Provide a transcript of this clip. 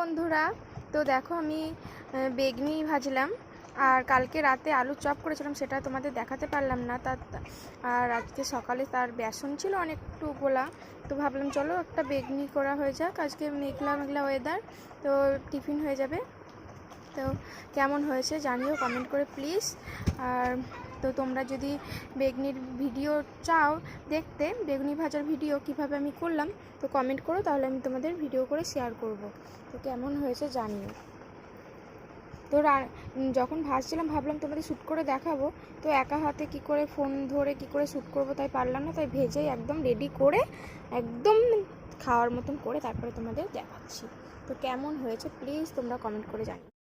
বন্ধুরা, তো দেখো আমি বেগনি ভাজলাম আর কালকে রাতে আলুর চপ করেছিলাম, সেটা তোমাদের দেখাতে পারলাম না। তার আর আজকে সকালে তার বেসন ছিল অনেকটু গোলা, তো ভাবলাম চলো একটা বেগনি করা হয়ে যাক। আজকে মেঘলা মেঘলা ওয়েদার তো টিফিন হয়ে যাবে। তো কেমন হয়েছে জানিও কমেন্ট করে প্লিজ আর তো তোমরা যদি বেগনির ভিডিও চাও দেখতে, বেগুনি ভাজার ভিডিও কীভাবে আমি করলাম, তো কমেন্ট করো, তাহলে আমি তোমাদের ভিডিও করে শেয়ার করব। তো কেমন হয়েছে জানিও। তো যখন ভাজছিলাম, ভাবলাম তোমাদের শ্যুট করে দেখাবো, তো একা হাতে কি করে ফোন ধরে কি করে শ্যুট করব তাই পারলাম না, তাই ভেজেই একদম রেডি করে, একদম খাওয়ার মতন করে তারপরে তোমাদের দেখাচ্ছি। তো কেমন হয়েছে প্লিজ তোমরা কমেন্ট করে জানিও।